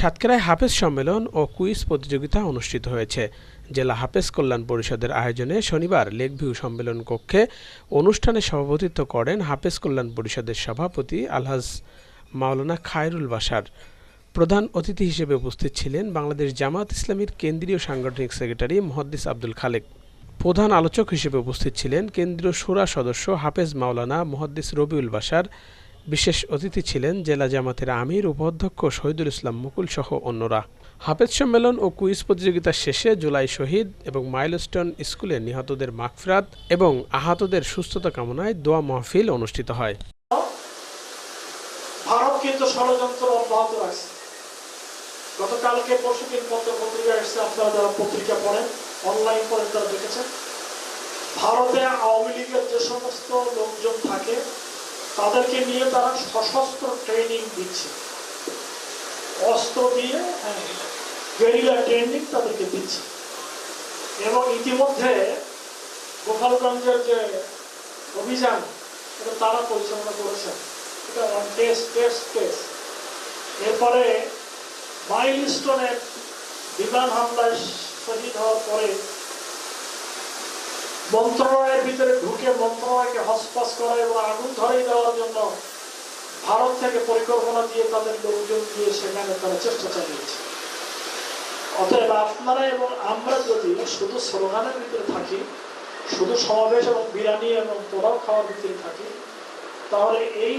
সাতক্ষীরায় হাফেজ সম্মেলন ও কুইজ প্রতিযোগিতা অনুষ্ঠিত হয়েছে। জেলা হাফেজ কল্যাণ পরিষদের আয়োজনে শনিবার লেকভিউ সম্মেলন কক্ষে অনুষ্ঠানে সভাপতিত্ব করেন হাফেজ কল্যাণ পরিষদের সভাপতি আলহাজ মাওলানা খায়রুল বাসার প্রধান অতিথি হিসেবে উপস্থিত ছিলেন বাংলাদেশ জামাত ইসলামীর কেন্দ্রীয় সাংগঠনিক সেক্রেটারি মহদ্দিস আব্দুল খালেক। প্রধান আলোচক হিসেবে উপস্থিত ছিলেন কেন্দ্রীয় সুরা সদস্য হাফেজ মাওলানা মহদ্দিস রবিউল বাশার বিশেষ অতিথি ছিলেন জেলা জামাতের আমির, উপাধ্যক্ষ শহীদুল ইসলাম মুকুল সহ অন্যরা। হাফেজ সম্মেলন ও কুইজ প্রতিযোগিতা শেষে জুলাই শহীদ এবং মাইলস্টোন স্কুলে নিহতদের মাগফিরাত এবং আহতদের সুস্থতা কামনায় দোয়া মাহফিল অনুষ্ঠিত হয়। ভারত কিন্তু ষড়যন্ত্র অব্যাহত রাখছে। গতকালকে পরশুদিন পত্র পত্রিকা এসেছে, আপনারা যারা পত্রিকা পড়েন অনলাইন পড়েন তারা দেখেছেন। ভারতে আওয়ামী লীগের যে সমস্ত লোকজন থাকে তাদেরকে নিয়ে তারা সশস্ত্র ট্রেনিং দিচ্ছে। অস্ত্র দিয়ে হ্যাঁ গেরিলা ট্রেনিং তাদেরকে দিচ্ছে। এবং ইতিমধ্যে গোপালগঞ্জের যে অভিযান, এটা তারা পরিচালনা করেছেন। এটা টেস্ট টেস্ট টেস্ট এরপরে মাইলস্টোনের বিমান হামলায় শহীদ হওয়ার পরে মন্ত্রণালয়ের ভিতরে ঢুকে মন্ত্রণালয়কে হসপাস করা এবং আগুন ধরিয়ে দেওয়ার জন্য ভারত থেকে পরিকল্পনা দিয়ে তাদের লোকজন দিয়ে সেখানে তারা চেষ্টা চালিয়েছে। অতএব আপনারা এবং আমরা যদি শুধু স্লোগানের ভিতরে থাকি, শুধু সমাবেশ এবং বিরিয়ানি এবং পোলাও খাওয়ার ভিতরে থাকি, তাহলে এই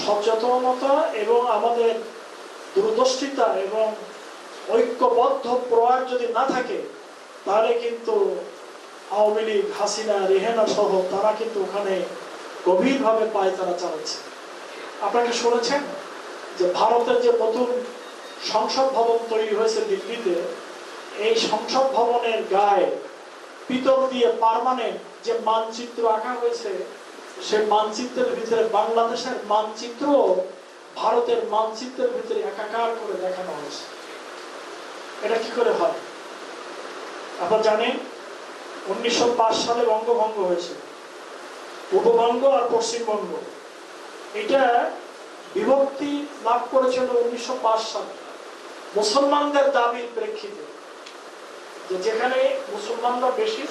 সচেতনতা এবং আমাদের দূরদর্শিতা এবং ঐক্যবদ্ধ প্রয়াস যদি না থাকে, তাহলে কিন্তু আওয়ামী লীগ, হাসিনা, রেহেনা সহ তারা কিন্তু ওখানে গভীরভাবে পায় তারা চালাচ্ছে। আপনাকে শুনেছেন যে ভারতের যে নতুন সংসদ ভবন তৈরি হয়েছে দিল্লিতে, এই সংসদ ভবনের গায়ে পিতল দিয়ে পারমানেন্ট যে মানচিত্র আঁকা হয়েছে, সেই মানচিত্রের ভিতরে বাংলাদেশের মানচিত্র ভারতের মানচিত্রের ভিতরে একাকার করে দেখানো হয়েছে। এটা কি করে হয়? আপনারা জানেন উনিশশো পাঁচ সালে বঙ্গভঙ্গ হয়েছে পূর্ববঙ্গ আর পশ্চিমবঙ্গ। এটা বিভক্তি লাভ করেছিল উনিশশো সালে। মুসলমানদের দাবির প্রেক্ষিতে যে যেখানে মুসলমানরা বেশি,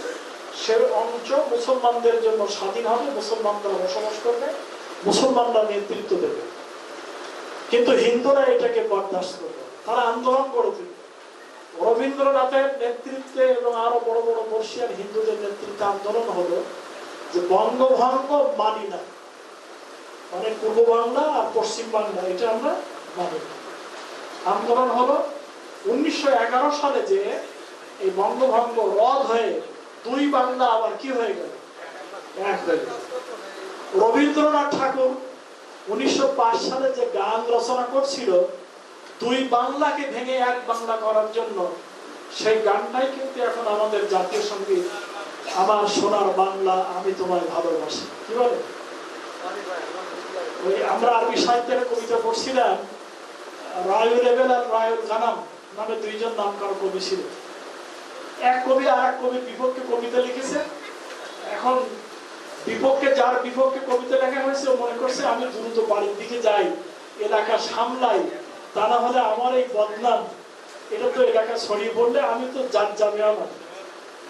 সে অঞ্চল মুসলমানদের জন্য স্বাধীন হবে, মুসলমানরা বসবাস করবে, মুসলমানরা নেতৃত্ব দেবে। কিন্তু হিন্দুরা এটাকে বরদাস্ত করবে। তারা আন্দোলন করে দিল রবীন্দ্রনাথের নেতৃত্বে এবং আরও বড় বড় বর্ষিয়ান হিন্দুদের নেতৃত্বে আন্দোলন হলো যে বঙ্গভঙ্গ মানি না। মানে পূর্ব বাংলা আর পশ্চিম বাংলা, এটা আমরা মানি আন্দোলন হলো উনিশশো সালে যে এই বঙ্গভঙ্গ রদ হয়ে দুই বাংলা আবার কি হয়ে হয়ে গেল। রবীন্দ্রনাথ ঠাকুর উনিশশো পাঁচ সালে যে গান রচনা করছিল দুই বাংলাকে ভেঙে এক বাংলা করার জন্য সেই গানটাই কিন্তু এখন আমাদের জাতীয় সংগীত। আমার সোনার বাংলা, আমি তোমায় ভালোবাসি। কি বলে? ওই আমরা আরবি সাহিত্যের কবিতা পড়ছিলাম রায়ুল লেভেল আর রায়ুল গানাম নামে দুইজন নাম করা কবি ছিল। এক কবি আর এক কবির বিপক্ষে কবিতা লিখেছে। এখন বিপক্ষে যার বিপক্ষে কবিতা লেখা হয়েছে মনে করছে আমি দ্রুত বাড়ির দিকে যাই, এলাকা সামলাই তা না হলে আমার এই বদনাম, এটা তো এলাকা ছড়িয়ে পড়লে আমি তো জানি আমার।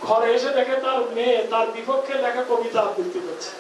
ঘরে এসে দেখে তার মেয়ে, তার বিপক্ষে লেখা কবিতা আবৃত্তি করছে।